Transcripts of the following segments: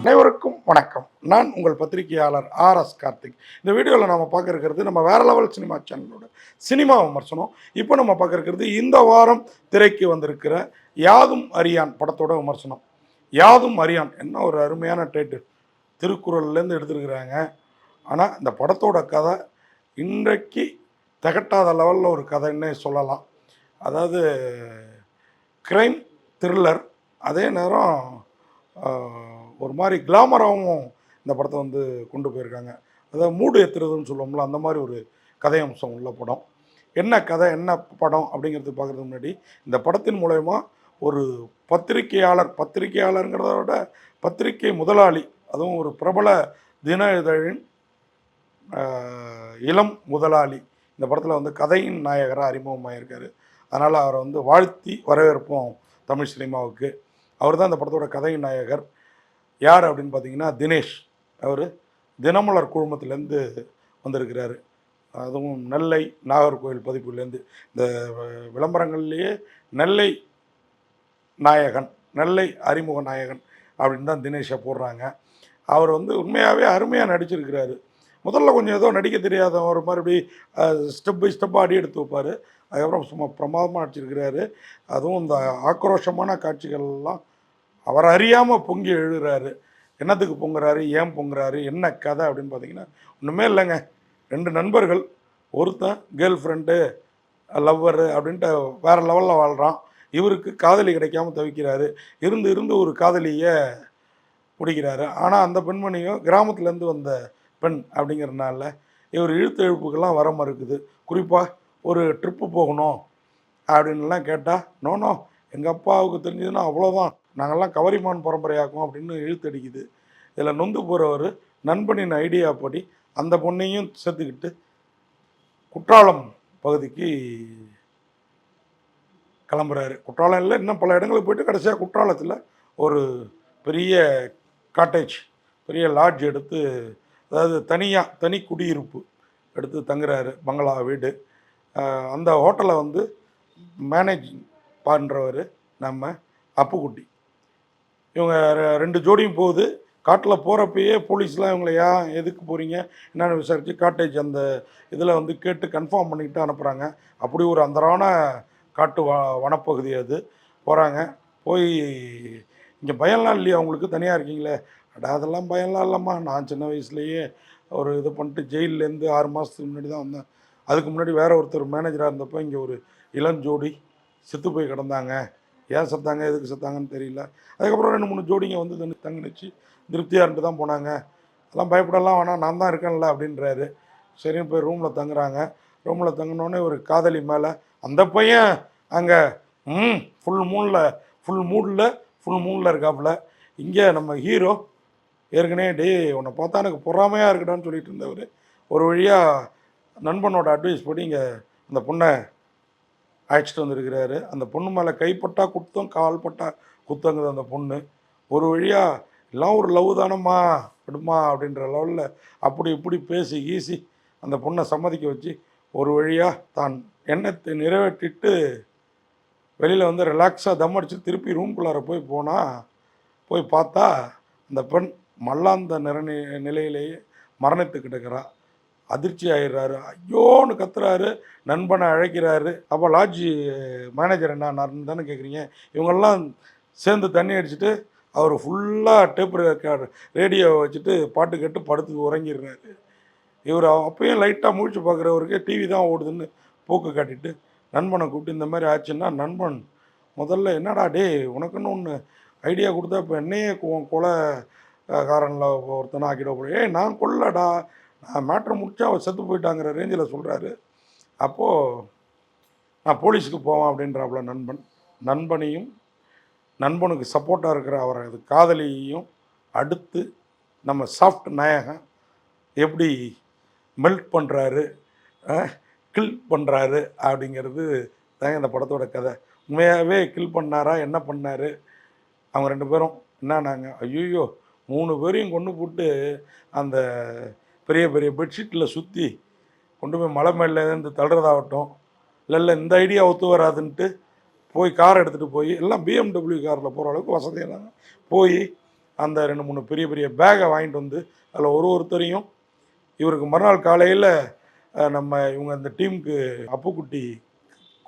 அனைவருக்கும் வணக்கம். நான் உங்கள் பத்திரிகையாளர் ஆர் எஸ் கார்த்திக். இந்த வீடியோவில் நம்ம பார்க்க இருக்கிறது நம்ம வேற லெவல் சினிமா சேனலோட சினிமா விமர்சனம். இப்போ நம்ம பார்க்க இருக்கிறது இந்த வாரம் திரைக்கு வந்திருக்கிற யாதும் அரியான் படத்தோட விமர்சனம். யாதும் அரியான் என்ன ஒரு அருமையான டைட்டில் திருக்குறள்லேருந்து எடுத்துருக்குறாங்க. ஆனால் இந்த படத்தோட கதை இன்றைக்கு தகட்டாத லெவலில் ஒரு கதைன்னே சொல்லலாம். அதாவது க்ரைம் த்ரில்லர் அதே நேரம் ஒரு மாதிரி கிளாமராகவும் இந்த படத்தை வந்து கொண்டு போயிருக்காங்க. அதாவது மூடு ஏற்றுறதுன்னு சொல்லுவோம்ல அந்த மாதிரி ஒரு கதை அம்சம் உள்ள படம். என்ன கதை என்ன படம் அப்படிங்கிறது பார்க்குறதுக்கு முன்னாடி இந்த படத்தின் மூலயமா ஒரு பத்திரிகையாளர் பத்திரிகையாளருங்கிறத விட பத்திரிகை முதலாளி அதுவும் ஒரு பிரபல தின இதழின் இளம் முதலாளி இந்த படத்தில் வந்து கதையின் நாயகராக அறிமுகமாயிருக்காரு. அதனால் அவரை வந்து வாழ்த்தி வரவேற்போம் தமிழ் சினிமாவுக்கு. அவர் தான் இந்த படத்தோட கதையின் நாயகர். யார் அப்படின்னு பார்த்தீங்கன்னா தினேஷ். அவர் தினமலர் குழுமத்திலேருந்து வந்திருக்கிறாரு. அதுவும் நெல்லை நாகர்கோவில் பதிப்புலேருந்து. இந்த விளம்பரங்கள்லேயே நெல்லை நாயகன் நெல்லை அறிமுக நாயகன் அப்படின்னு தான் தினேஷை போடுறாங்க. அவர் வந்து உண்மையாகவே அருமையாக நடிச்சிருக்கிறாரு. முதல்ல கொஞ்சம் ஏதோ நடிக்க தெரியாத ஒரு மறுபடி ஸ்டெப் பை ஸ்டெப்பாக அடி எடுத்து வைப்பார். அதுக்கப்புறம் சும்மா பிரமாதமாக நடிச்சிருக்கிறாரு. அதுவும் இந்த ஆக்ரோஷமான காட்சிகள்லாம் அவர் அறியாமல் பொங்கி எழுதுறாரு. என்னத்துக்கு பொங்குறாரு? ஏன் பொங்குறாரு? என்ன கதை அப்படின்னு பார்த்தீங்கன்னா ஒன்றுமே இல்லைங்க. ரெண்டு நண்பர்கள் ஒருத்தன் கேர்ள் ஃப்ரெண்டு லவ்வரு அப்படின்ட்டு வேறு லெவலில் வாழ்கிறான் இவருக்கு காதலி கிடைக்காம தவிக்கிறாரு. இருந்து இருந்து ஒரு காதலியை பிடிக்கிறாரு ஆனால் அந்த பெண்மணியும் கிராமத்துலேருந்து வந்த பெண் அப்படிங்கிறனால இவர் இழுத்து எழுப்புக்கெல்லாம் வர மறுக்குது. குறிப்பாக ஒரு ட்ரிப்பு போகணும் அப்படின்லாம் கேட்டால் நோ நோ எங்கள் அப்பாவுக்கு தெரிஞ்சதுன்னா அவ்வளோதான் நாங்கள்லாம் கவரிமான் பரம்பரையாக்கும் அப்படின்னு இழுத்தடிக்குது. இதில் நொந்து போகிறவர் நண்பனின் ஐடியா படி அந்த பொண்ணையும் சேர்த்துக்கிட்டு குற்றாலம் பகுதிக்கு கிளம்புறாரு. குற்றாலம் இல்லை இன்னும் பல இடங்களுக்கு போயிட்டு கடைசியாக குற்றாலத்தில் ஒரு பெரிய காட்டேஜ் பெரிய லாட்ஜ் எடுத்து அதாவது தனியாக தனி குடியிருப்பு எடுத்து தங்குறாரு. பங்களா வீடு. அந்த ஹோட்டலை வந்து மேனேஜ் பண்ணுறவர் நம்ம அப்புக்குட்டி இவங்க ரெண்டு ஜோடியும் போகுது. காட்டில் போகிறப்பயே போலீஸ்லாம் இவங்களை ஏன் எதுக்கு போகிறீங்க என்னென்னு விசாரித்து காட்டேஜ் அந்த இதில் வந்து கேட்டு கன்ஃபார்ம் பண்ணிக்கிட்டு அனுப்புகிறாங்க அப்படி ஒரு அந்தரான காட்டு வ வனப்பகுதி அது. போகிறாங்க போய் இங்கே பயம்லாம் இல்லையா அவங்களுக்கு தனியாக இருக்கீங்களே? அடா அதெல்லாம் பயம்லாம் இல்லைம்மா. நான் சின்ன வயசுலேயே ஒரு இது பண்ணிட்டு ஜெயிலேருந்து ஆறு மாதத்துக்கு முன்னாடி தான் வந்தேன். அதுக்கு முன்னாடி வேறு ஒருத்தர் மேனேஜராக இருந்தப்போ இங்கே ஒரு இளஞ்சோடி செத்து போய் கிடந்தாங்க. ஏன் செத்தாங்க எதுக்கு செத்தாங்கன்னு தெரியல. அதுக்கப்புறம் ரெண்டு மூணு ஜோடிங்க வந்து தண்ணி தங்கிச்சு திருப்தியாக இருந்து தான் போனாங்க. அதெல்லாம் பயப்படலாம் வேணாம் நான் தான் இருக்கேன்ல அப்படின்றாரு. சரின்னு போய் ரூமில் தங்குறாங்க. ரூமில் தங்கினோடனே ஒரு காதலி மேலே அந்த பையன் அங்கே ம் ஃபுல் மூணில் ஃபுல் மூடில் ஃபுல் மூணில் இருக்காப்புல. இங்கே நம்ம ஹீரோ ஏற்கனவே டே உன்னை பார்த்தா எனக்கு பொறாமையாக இருக்கடான்னு சொல்லிட்டு இருந்தவர். ஒரு வழியாக நண்பனோட அட்வைஸ் படி இங்கே அந்த பொண்ணை அழைச்சிட்டு வந்திருக்கிறாரு. அந்த பொண்ணு மேலே கைப்பட்டா குத்தம் கால் பட்டா குத்தங்குது அந்த பொண்ணு. ஒரு வழியாக எல்லாம் ஒரு லவ் தானம்மா விடுமா அப்படின்ற லெவலில் அப்படி இப்படி பேசி ஈசி அந்த பொண்ணை சம்மதிக்க வச்சு ஒரு வழியாக தான் எண்ணத்தை நிறைவேற்றிட்டு வெளியில் வந்து ரிலாக்ஸாக தம் அடிச்சு திருப்பி ரூம்குள்ளார போய் போனால் போய் பார்த்தா அந்த பெண் மல்லாந்த நிற நிலையிலேயே மரணித்து கிடக்கிறா அதிர்ச்சி ஆயிடுறாரு. ஐயோன்னு கத்துறாரு. நண்பனை அழைக்கிறாரு. அப்போ லாட்ஜி மேனேஜர் என்ன நான் தானே கேட்குறீங்க இவங்கெல்லாம் சேர்ந்து தண்ணி அடிச்சுட்டு அவர் ஃபுல்லாக டேப் ரெக்கார்டு ரேடியோ வச்சுட்டு பாட்டு கேட்டு படுத்து உறங்கிடுறாரு. இவர் அப்பயும் லைட்டாக முழிச்சு பார்க்குறவருக்கு டிவி தான் ஓடுதுன்னு போக்கு காட்டிட்டு நண்பனை கூப்பிட்டு இந்த மாதிரி ஆச்சுன்னா நண்பன் முதல்ல என்னடா டேய் உனக்குன்னு ஒன்று ஐடியா கொடுத்தா இப்போ என்னையே கொலை காரனில் ஒருத்தனை ஆக்கிட போய் ஏய் நான் கொல்லடா நான் மேட்ரு முடிச்சா அவர் செத்து போயிட்டாங்கிற ரேஞ்சில் சொல்கிறாரு அப்போது நான் போலீஸுக்கு போவேன் அப்படின்றாப்புல நண்பன். நண்பனையும் நண்பனுக்கு சப்போர்ட்டாக இருக்கிற அவரது காதலியையும் அடுத்து நம்ம சாஃப்ட் நாயகன் எப்படி மெல்ட் பண்ணுறாரு கில் பண்ணுறாரு அப்படிங்கிறது தாங்க இந்த படத்தோட கதை. உண்மையாகவே கில் பண்ணாரா என்ன பண்ணார்? அவங்க ரெண்டு பேரும் என்னன்னாங்க ஐயோ மூணு பேரையும் கொண்டு போட்டு அந்த பெரிய பெரிய பெட்ஷீட்டில் சுற்றி கொண்டு போய் மலை மேலேருந்து தள்ளுறதாகட்டும் இல்லை இல்லை இந்த ஐடியா ஒத்து வராதுன்ட்டு போய் கார் எடுத்துகிட்டு போய் எல்லாம் பிஎம்டபிள்யூ காரில் போகிற அளவுக்கு வசதியாக போய் அந்த ரெண்டு மூணு பெரிய பெரிய பேகை வாங்கிட்டு வந்து அதில் ஒரு ஒருத்தரையும் இவருக்கு மறுநாள் காலையில் நம்ம இவங்க அந்த டீமுக்கு அப்புக்குட்டி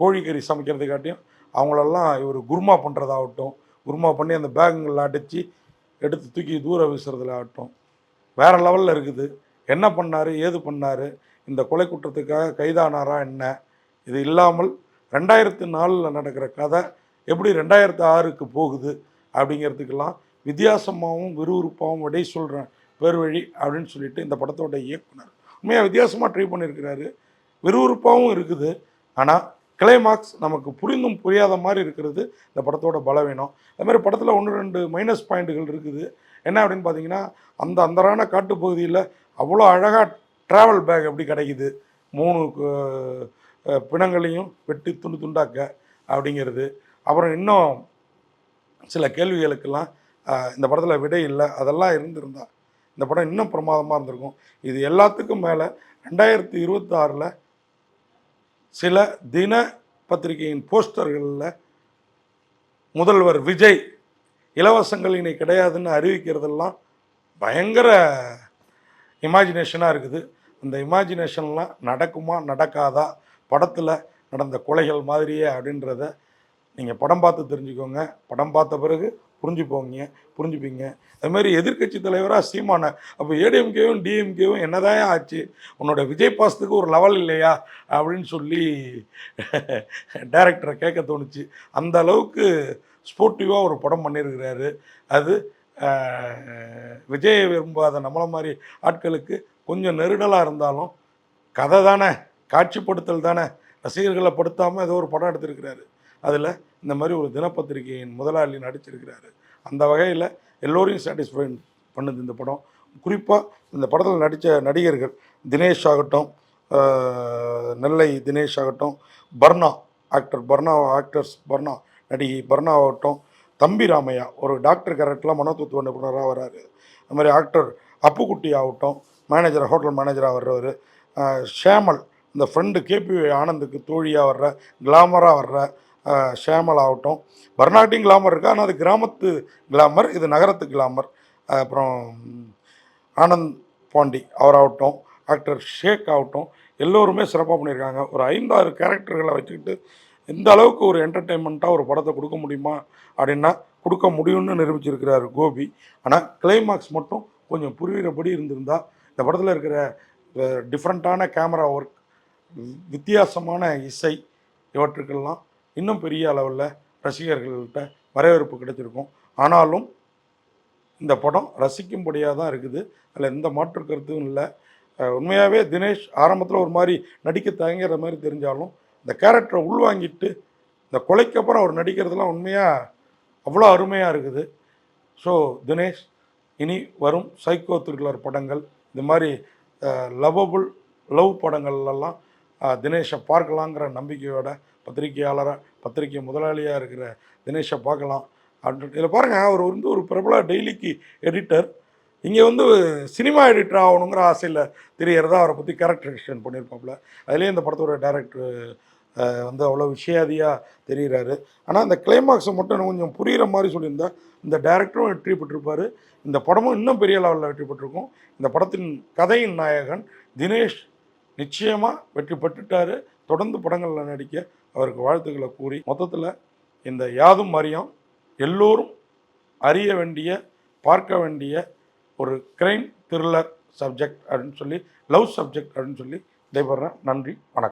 கோழிக்கறி சமைக்கிறதுக்காட்டியும் அவங்களெல்லாம் இவர் குருமா பண்ணுறதாகட்டும் குருமா பண்ணி அந்த பேகுங்களில் அடைச்சி எடுத்து தூக்கி தூர வீசுறதுல ஆகட்டும். வேறு லெவலில் இருக்குது. என்ன பண்ணார் ஏது பண்ணார் இந்த கொலை குற்றத்துக்காக கைதானாரா என்ன? இது இல்லாமல் ரெண்டாயிரத்து நாலில் நடக்கிற கதை எப்படி ரெண்டாயிரத்து ஆறுக்கு போகுது அப்படிங்கிறதுக்கெல்லாம் வித்தியாசமாகவும் விறுவிறுப்பாகவும் விடை சொல்கிறேன் பேர் வழி அப்படின்னு சொல்லிட்டு இந்த படத்தோட இயக்குனர். உண்மையாக வித்தியாசமாக ட்ரை பண்ணியிருக்கிறாரு. விறுவிறுப்பாகவும் இருக்குது. ஆனால் கிளைமாக்ஸ் நமக்கு புரிந்தும் புரியாத மாதிரி இருக்கிறது. இந்த படத்தோட பலவீனம். அது மாதிரி படத்தில் ஒன்று ரெண்டு மைனஸ் பாயிண்ட்டுகள் இருக்குது. என்ன அப்படின்னு பார்த்தீங்கன்னா அந்த அந்தரான காட்டுப்பகுதியில் அவ்வளோ அழகாக ட்ராவல் பேக் எப்படி கிடைக்குது? மூணு பிணங்களையும் வெட்டி துண்டு துண்டாக்க அப்படிங்கிறது. அப்புறம் இன்னும் சில கேள்விகளுக்கெல்லாம் இந்த படத்தில் விடை இல்லை. அதெல்லாம் இருந்திருந்தா இந்த படம் இன்னும் பிரமாதமாக இருந்திருக்கும். இது எல்லாத்துக்கும் மேலே ரெண்டாயிரத்தி இருபத்தாறில் சில தின பத்திரிகையின் போஸ்டர்களில் முதல்வர் விஜய் இலவசங்கள் இனி கிடையாதுன்னு அறிவிக்கிறதெல்லாம் பயங்கர இமேஜினேஷனாக இருக்குது. அந்த இமேஜினேஷன்லாம் நடக்குமா நடக்காதா படத்தில் நடந்த கொலைகள் மாதிரியே அப்படின்றத நீங்கள் படம் பார்த்து தெரிஞ்சுக்கோங்க. படம் பார்த்த பிறகு புரிஞ்சுப்போங்க புரிஞ்சுப்பீங்க. அது மாதிரி எதிர்க்கட்சி தலைவராக சீமான அப்போ ஏடிஎம்கேவும் டிஎம்கேவும் என்னதான் ஆச்சு? உன்னோட விஜய் பாசத்துக்கு ஒரு லெவல் இல்லையா? அப்படின்னு சொல்லி டேரக்டரை கேட்க தோணுச்சு. அந்த அளவுக்கு ஸ்போர்ட்டிவாக ஒரு படம் பண்ணியிருக்கிறாரு அது விஜயை விரும்பாத நம்மளை மாதிரி ஆட்களுக்கு கொஞ்சம் நெருடலாக இருந்தாலும் கதை தானே காட்சிப்படுத்தல் தானே ரசிகர்களை படுத்தாமல் ஏதோ ஒரு படம் எடுத்திருக்கிறாரு. அதில் இந்த மாதிரி ஒரு தினப்பத்திரிகையின் முதலாளி நடிச்சிருக்கிறாரு அந்த வகையில் எல்லோரையும் சாட்டிஸ்ஃபை பண்ணுது இந்த படம். குறிப்பாக இந்த படத்தில் நடித்த நடிகர்கள் தினேஷ் ஆகட்டும் நெல்லை தினேஷ் ஆகட்டும் பர்னா ஆக்டர் பர்னா ஆக்டர்ஸ் பர்னா நடிகை பர்னா ஆகட்டும் தம்பி ராமையா ஒரு டாக்டர் கேரக்டரில் மனோத்துவ நிபுணராக வராரு. அது மாதிரி ஆக்டர் அப்புக்குட்டி ஆகட்டும் மேனேஜர் ஹோட்டல் மேனேஜராக வர்றவர் ஷேமல் இந்த ஃப்ரெண்டு கேபி ஆனந்துக்கு தோழியாக வர்ற கிளாமராக வர்ற ஷேமல் ஆகட்டும். பர்னாட்டியும் கிளாமர் இருக்குது ஆனால் அது கிராமத்து கிளாமர் இது நகரத்து கிளாமர் அப்புறம் ஆனந்த் பாண்டி அவராகட்டும் ஆக்டர் ஷேக் ஆகட்டும் எல்லோருமே சிறப்பாக பண்ணியிருக்காங்க. ஒரு ஐந்தாறு கேரக்டர்களை வச்சுக்கிட்டு இந்த அளவுக்கு ஒரு என்டர்டெயின்மெண்ட்டாக ஒரு படத்தை கொடுக்க முடியுமா அப்படின்னா கொடுக்க முடியும்னு நிரூபிச்சிருக்கிறாரு கோபி. ஆனால் கிளைமாக்ஸ் மட்டும் கொஞ்சம் புரிகிறபடி இருந்திருந்தால் இந்த படத்தில் இருக்கிற டிஃப்ரெண்ட்டான கேமரா ஒர்க் வித்தியாசமான இசை இவற்றுக்கெல்லாம் இன்னும் பெரிய அளவில் ரசிகர்கள்கிட்ட வரவேற்பு கிடைச்சிருக்கும். ஆனாலும் இந்த படம் ரசிக்கும்படியாக தான் இருக்குது. அதில் எந்த மாற்று கருத்தும் இல்லை. உண்மையாகவே தினேஷ் ஆரம்பத்தில் ஒரு மாதிரி நடிக்க தயங்குற மாதிரி தெரிஞ்சாலும் இந்த கேரக்டரை உள்வாங்கிட்டு இந்த கொலைக்கு அப்புறம் அவர் நடிக்கிறதுலாம் உண்மையாக அவ்வளோ அருமையாக இருக்குது. ஸோ தினேஷ் இனி வரும் சைக்கோ த்ரில்லர் படங்கள் இந்த மாதிரி லவ்வபுள் லவ் படங்கள்லாம் தினேஷை பார்க்கலாங்கிற நம்பிக்கையோட பத்திரிகையாளராக பத்திரிகை முதலாளியாக இருக்கிற தினேஷை பார்க்கலாம். அப்படின்னு இதில் பாருங்கள் அவர் வந்து ஒரு பிரபல டெய்லிக்கு எடிட்டர். இங்கே வந்து சினிமா எடிட்டர் ஆகணுங்கிற ஆசையில் தெரியறதா அவரை பற்றி கேரக்டரைசேஷன் பண்ணியிருப்பாப்புல. அதுலேயே இந்த படத்தோட டேரக்டர் வந்து அவ்வளோ விஷயாதியாக தெரிகிறாரு ஆனால் அந்த கிளைமாக்ஸை மட்டும் எனக்கு கொஞ்சம் புரிகிற மாதிரி சொல்லியிருந்தா இந்த டேரக்டரும் வெற்றி பெற்றிருப்பார். இந்த படமும் இன்னும் பெரிய லெவலில் வெற்றி பெற்றிருக்கும். இந்த படத்தின் கதையின் நாயகன் தினேஷ் நிச்சயமாக வெற்றி பெற்றுட்டாரு. தொடர்ந்து படங்களில் நடிக்க அவருக்கு வாழ்த்துக்களை கூறி மொத்தத்தில் இந்த யாதும் அறியாம் எல்லோரும் அறிய வேண்டிய பார்க்க வேண்டிய ஒரு கிரைம் த்ரில்லர் சப்ஜெக்ட் அப்படின்னு சொல்லி லவ் சப்ஜெக்ட் அப்படின்னு சொல்லி விடைபெறேன் நன்றி வணக்கம்.